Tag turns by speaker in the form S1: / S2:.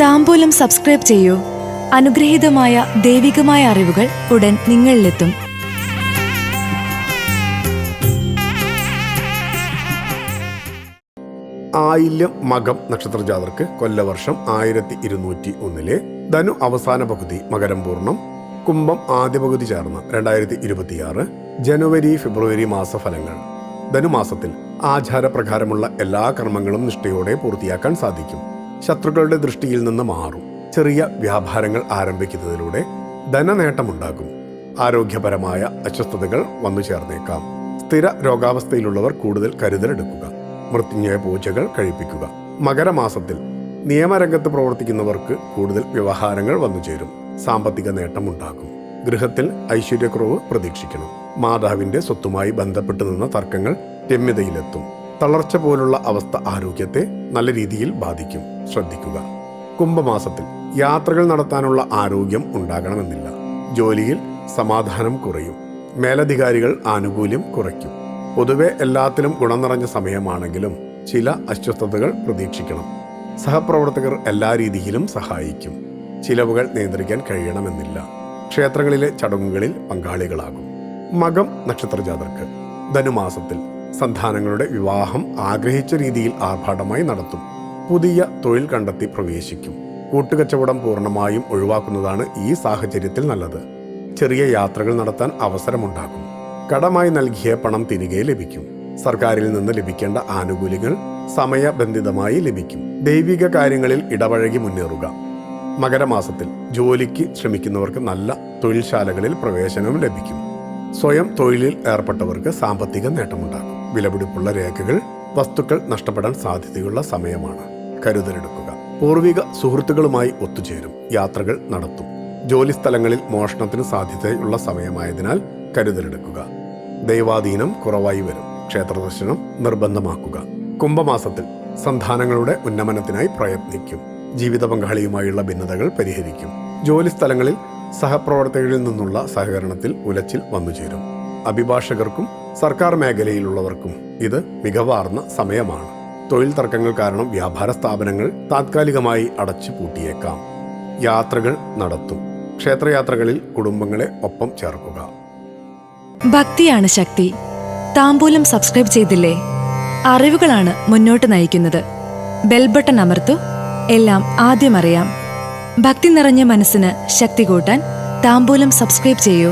S1: താമ്പൂലം subscribe ചെയ്യൂ. അനുഗ്രഹീതമായ ദൈവികമായ അറിവുകൾ ഉടൻ നിങ്ങളിലെത്തും.
S2: ആയില്യം മകം നക്ഷത്ര ജാതർക്ക് കൊല്ലവർഷം ആയിരത്തി ഇരുന്നൂറ്റി ഒന്നിലെ ധനു അവസാന പകുതി മകരം പൂർണം കുംഭം ആദ്യ പകുതി ചേർന്ന് രണ്ടായിരത്തി ഇരുപത്തിയാറ് ജനുവരി ഫെബ്രുവരി മാസ ഫലങ്ങൾ ധനുമാസത്തിൽ ആചാരപ്രകാരമുള്ള എല്ലാ കർമ്മങ്ങളും നിഷ്ഠയോടെ പൂർത്തിയാക്കാൻ സാധിക്കും. ശത്രുക്കളുടെ ദൃഷ്ടിയിൽ നിന്ന് മാറും. ചെറിയ വ്യാപാരങ്ങൾ ആരംഭിക്കുന്നതിലൂടെ ധനനേട്ടമുണ്ടാകും. ആരോഗ്യപരമായ അസ്വസ്ഥതകൾ വന്നു ചേർന്നേക്കാം. സ്ഥിര രോഗാവസ്ഥയിലുള്ളവർ കൂടുതൽ കരുതലെടുക്കുക. മൃത്യുഞ്ജയ പൂജകൾ കഴിപ്പിക്കുക. മകരമാസത്തിൽ നിയമരംഗത്ത് പ്രവർത്തിക്കുന്നവർക്ക് കൂടുതൽ വ്യവഹാരങ്ങൾ വന്നു ചേരും. സാമ്പത്തിക നേട്ടമുണ്ടാകും. ഗൃഹത്തിൽ ഐശ്വര്യക്കുറവ് പ്രതീക്ഷിക്കണം. മാതാവിന്റെ സ്വത്തുമായി ബന്ധപ്പെട്ട് നിന്ന തർക്കങ്ങൾ രമ്യതയിലെത്തും. തളർച്ച പോലുള്ള അവസ്ഥ ആരോഗ്യത്തെ നല്ല രീതിയിൽ ബാധിക്കും. ശ്രദ്ധിക്കുക. കുംഭമാസത്തിൽ യാത്രകൾ നടത്താനുള്ള ആരോഗ്യം ഉണ്ടാകണമെന്നില്ല. ജോലിയിൽ സമാധാനം കുറയും. മേലധികാരികൾ ആനുകൂല്യം കുറയ്ക്കും. പൊതുവെ എല്ലാത്തിലും ഗുണം നിറഞ്ഞ സമയമാണെങ്കിലും ചില അസ്വസ്ഥതകൾ പ്രതീക്ഷിക്കണം. സഹപ്രവർത്തകർ എല്ലാ രീതിയിലും സഹായിക്കും. ചിലവുകൾ നിയന്ത്രിക്കാൻ കഴിയണമെന്നില്ല. ക്ഷേത്രങ്ങളിലെ ചടങ്ങുകളിൽ പങ്കാളികളാകും. മകം നക്ഷത്രജാതർക്ക് ധനുമാസത്തിൽ സന്താനങ്ങളുടെ വിവാഹം ആഗ്രഹിച്ച രീതിയിൽ ആർഭാടമായി നടത്തും. പുതിയ തൊഴിൽ കണ്ടെത്തി പ്രവേശിക്കും. കൂട്ടുകച്ചവടം പൂർണമായും ഒഴിവാക്കുന്നതാണ് ഈ സാഹചര്യത്തിൽ നല്ലത്. ചെറിയ യാത്രകൾ നടത്താൻ അവസരമുണ്ടാകും കടമായി നൽകിയ പണം തിരികെ ലഭിക്കും. സർക്കാരിൽ നിന്ന് ലഭിക്കേണ്ട ആനുകൂല്യങ്ങൾ സമയബന്ധിതമായി ലഭിക്കും. ദൈവിക കാര്യങ്ങളിൽ ഇടപഴകി മുന്നേറുക. മകരമാസത്തിൽ ജോലിക്ക് ശ്രമിക്കുന്നവർക്ക് നല്ല തൊഴിൽശാലകളിൽ പ്രവേശനവും ലഭിക്കും. സ്വയം തൊഴിലിൽ ഏർപ്പെട്ടവർക്ക് സാമ്പത്തിക നേട്ടമുണ്ടാകും വിലപിടിപ്പുള്ള രേഖകൾ വസ്തുക്കൾ നഷ്ടപ്പെടാൻ സാധ്യതയുള്ള സമയമാണ്. കരുതലെടുക്കുക. പൂർവിക സുഹൃത്തുക്കളുമായി ഒത്തുചേരും. യാത്രകൾ നടത്തും. ജോലിസ്ഥലങ്ങളിൽ മോഷണത്തിന് സാധ്യതയുള്ള സമയമായതിനാൽ കരുതലെടുക്കുക. ദൈവാധീനം കുറവായി വരും. ക്ഷേത്രദർശനം നിർബന്ധമാക്കുക. കുംഭമാസത്തിൽ സന്താനങ്ങളുടെ ഉന്നമനത്തിനായി പ്രയത്നിക്കും. ജീവിത പങ്കാളിയുമായുള്ള ഭിന്നതകൾ പരിഹരിക്കും. ജോലിസ്ഥലങ്ങളിൽ സഹപ്രവർത്തകരിൽ നിന്നുള്ള സഹകരണത്തിൽ ഉലച്ചിൽ വന്നുചേരും. അഭിഭാഷകർക്കും സർക്കാർ മേഖലയിലുള്ളവർക്കും ഇത് മികവാർന്ന സമയമാണ്. തൊഴിൽ തർക്കങ്ങൾ കാരണം വ്യാപാര സ്ഥാപനങ്ങൾ താത്കാലികമായി അടച്ചു പൂട്ടിയേക്കാം. യാത്രകൾ നടത്തും. ക്ഷേത്രയാത്രകളിൽ കുടുംബങ്ങളെ ഒപ്പം ചേർക്കുക.
S1: ഭക്തിയാണ് ശക്തി. താമ്പൂലം സബ്സ്ക്രൈബ് ചെയ്തില്ലേ? അറിവുകളാണ് മുന്നോട്ട് നയിക്കുന്നത്. ബെൽബട്ടൺ അമർത്തു. എല്ലാം ആദ്യം അറിയാം. ഭക്തി നിറഞ്ഞ മനസ്സിന് ശക്തി കൂട്ടാൻ താമ്പൂലം സബ്സ്ക്രൈബ് ചെയ്യൂ.